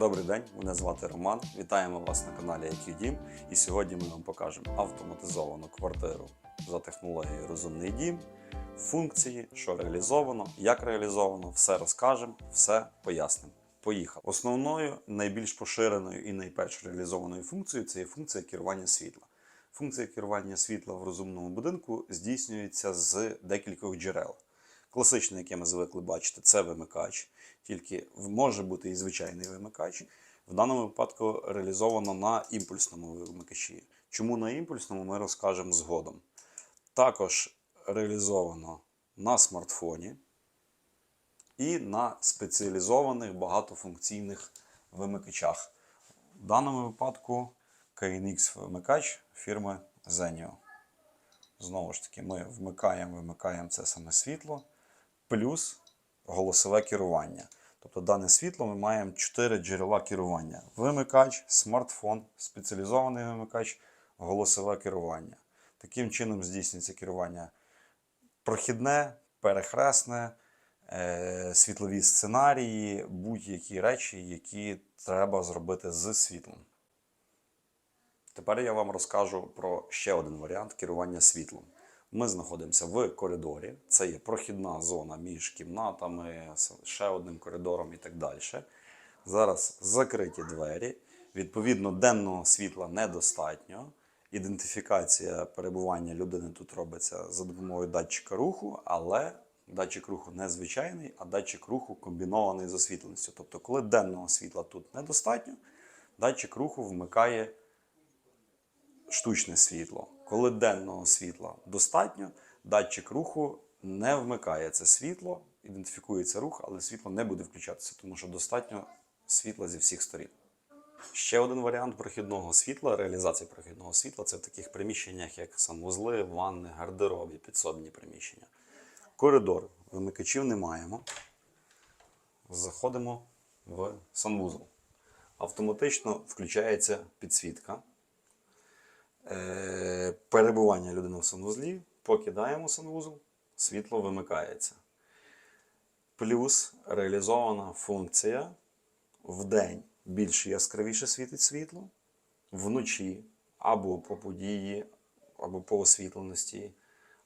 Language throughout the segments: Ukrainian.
Добрий день, мене звати Роман. Вітаємо вас на каналі IQ Дім. І сьогодні ми вам покажемо автоматизовану квартиру за технологією Розумний дім, функції, що реалізовано, як реалізовано, все розкажемо, все пояснимо. Поїхав. Основною, найбільш поширеною і найперш реалізованою функцією це є функція керування світла. Функція керування світла в розумному будинку здійснюється з декількох джерел. Класичний, яке ми звикли бачити, це вимикач, тільки може бути і звичайний вимикач. В даному випадку реалізовано на імпульсному вимикачі. Чому на імпульсному ми розкажемо згодом. Також реалізовано на смартфоні і на спеціалізованих багатофункційних вимикачах. В даному випадку KNX вимикач фірми Zenio. Знову ж таки, ми вмикаємо, вимикаємо це саме світло, плюс голосове керування. Тобто дане світло ми маємо 4 джерела керування: вимикач, смартфон, спеціалізований вимикач, голосове керування. Таким чином здійснюється керування прохідне, перехресне, е, світлові сценарії, будь-які речі, які треба зробити з світлом. Тепер я вам розкажу про ще один варіант керування світлом. Ми знаходимося в коридорі. Це є прохідна зона між кімнатами, ще одним коридором і так далі. Зараз закриті двері. Відповідно, денного світла недостатньо. Ідентифікація перебування людини тут робиться за допомогою датчика руху, але датчик руху не звичайний, а датчик руху комбінований з освітленістю. Тобто, коли денного світла тут недостатньо, датчик руху вмикає штучне світло. Коли денного світла достатньо, датчик руху не вмикає це світло, ідентифікується рух, але світло не буде включатися, тому що достатньо світла зі всіх сторін. Ще один варіант прохідного світла, реалізації прохідного світла це в таких приміщеннях, як санвузли, ванни, гардеробі, підсобні приміщення. Коридор вимикачів не маємо. Заходимо в санвузол. Автоматично включається підсвітка. Перебування людини в санвузлі, покидаємо санвузол, світло вимикається. Плюс реалізована функція в день більш яскравіше світить світло, вночі або по події, або по освітленості,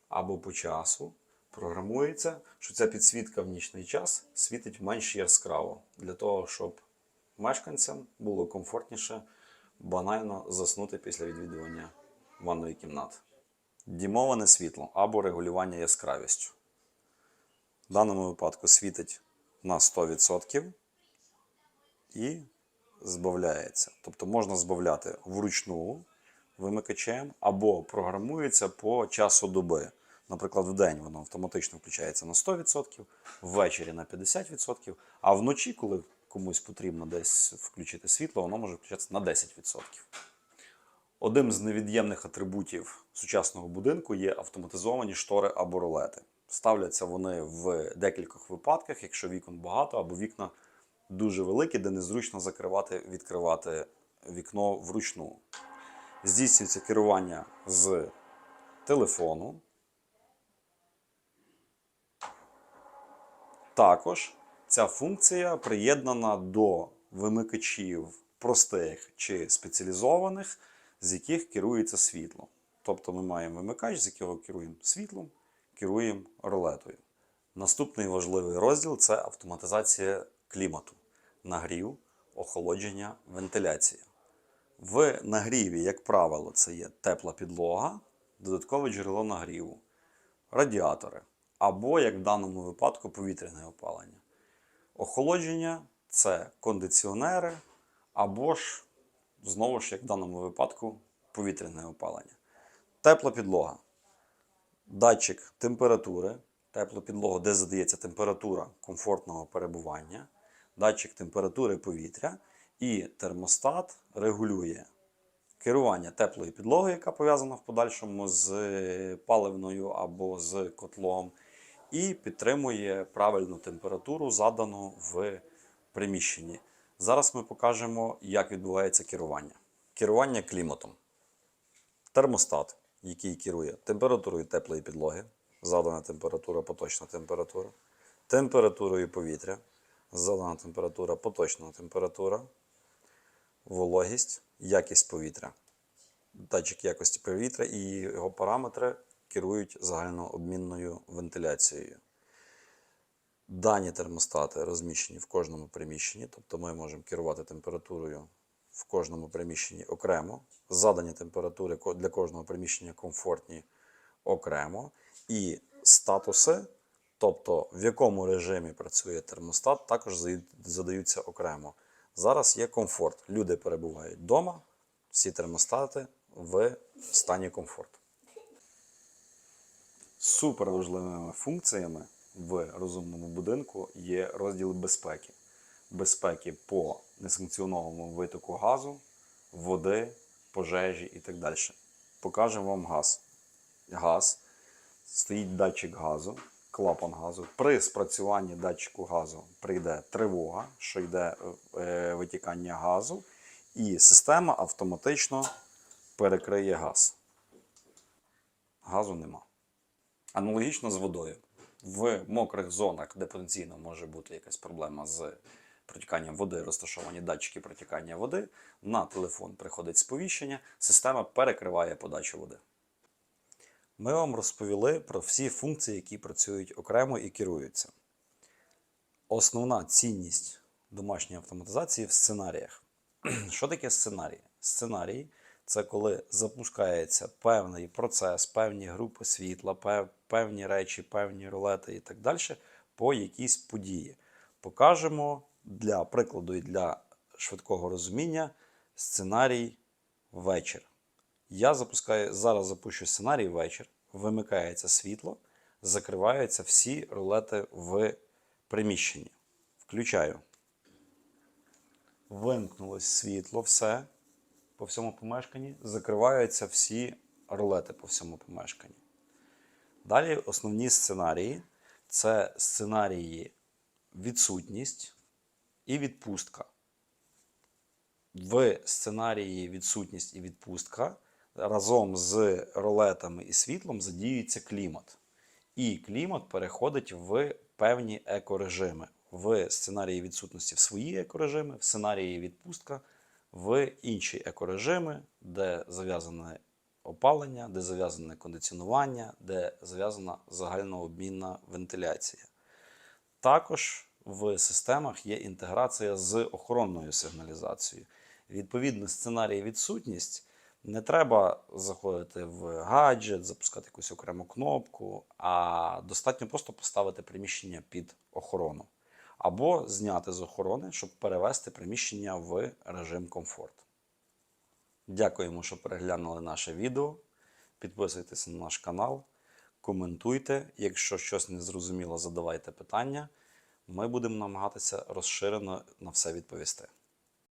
або по часу. Програмується, що ця підсвітка в нічний час світить менш яскраво, для того, щоб мешканцям було комфортніше банально заснути після відвідування ванної кімнати. Дімоване світло або регулювання яскравістю. В даному випадку світить на 100% і збавляється. Тобто можна збавляти вручну вимикачем або програмується по часу доби. Наприклад, в день воно автоматично включається на 100%, ввечері на 50%, а вночі, коли комусь потрібно десь включити світло, воно може включатися на 10%. Одним з невід'ємних атрибутів сучасного будинку є автоматизовані штори або ролети. Ставляться вони в декількох випадках, якщо вікон багато або вікна дуже великі, де незручно закривати, відкривати вікно вручну. Здійснюється керування з телефону. Також ця функція приєднана до вимикачів простих чи спеціалізованих, з яких керується світлом. Тобто ми маємо вимикач, з якого керуємо світлом, керуємо ролетою. Наступний важливий розділ це автоматизація клімату, нагрів, охолодження, вентиляція. В нагріві, як правило, це є тепла підлога, додаткове джерело нагріву, радіатори або, як в даному випадку, повітряне опалення. Охолодження це кондиціонери, або ж, знову ж, як в даному випадку, повітряне опалення. Тепла підлога. Датчик температури, тепла підлога, де задається температура комфортного перебування, датчик температури повітря і термостат регулює керування теплої підлоги, яка пов'язана в подальшому з паливною або з котлом, і підтримує правильну температуру, задану в приміщенні. Зараз ми покажемо, як відбувається керування. Керування кліматом. Термостат, який керує температурою теплої підлоги, задана температура, поточна температура, температурою повітря, задана температура, поточна температура, вологість, якість повітря. Датчик якості повітря і його параметри керують загальнообмінною вентиляцією. Дані термостати розміщені в кожному приміщенні, тобто ми можемо керувати температурою в кожному приміщенні окремо. Задані температури для кожного приміщення комфортні окремо. І статуси, тобто в якому режимі працює термостат, також задаються окремо. Зараз є комфорт. Люди перебувають вдома, всі термостати в стані комфорту. Суперважливими функціями в розумному будинку є розділ безпеки. Безпеки по несанкціонованому витоку газу, води, пожежі і так далі. Покажемо вам газ. Газ. Стоїть датчик газу, клапан газу. При спрацюванні датчику газу прийде тривога, що йде е, витікання газу, і система автоматично перекриє газ. Газу нема. Аналогічно з водою. В мокрих зонах, де потенційно може бути якась проблема з протіканням води, розташовані датчики протікання води, на телефон приходить сповіщення, система перекриває подачу води. Ми вам розповіли про всі функції, які працюють окремо і керуються. Основна цінність домашньої автоматизації в сценаріях. Що таке сценарій? Сценарій це коли запускається певний процес, певні групи світла, певні речі, певні рулети і так далі по якійсь події. Покажемо для прикладу і для швидкого розуміння сценарій вечір. Я запускаю, зараз запущу сценарій вечір, вимикається світло, закриваються всі рулети в приміщенні. Включаю. Вимкнулось світло, все по всьому помешканні, закриваються всі рулети по всьому помешканні. Далі основні сценарії це сценарії відсутність і відпустка. В сценарії відсутність і відпустка разом з рулетами і світлом задіюється клімат. І клімат переходить в певні екорежими. В сценарії відсутності в свої екорежими, в сценарії відпустка в інші екорежими, де зав'язане опалення, де зав'язане кондиціонування, де зав'язана загальнообмінна вентиляція. Також в системах є інтеграція з охоронною сигналізацією. Відповідно, сценарій відсутність не треба заходити в гаджет, запускати якусь окрему кнопку, а достатньо просто поставити приміщення під охорону. Або зняти з охорони, щоб перевести приміщення в режим комфорт. Дякуємо, що переглянули наше відео. Підписуйтесь на наш канал, коментуйте. Якщо щось не зрозуміло, задавайте питання. Ми будемо намагатися розширено на все відповісти.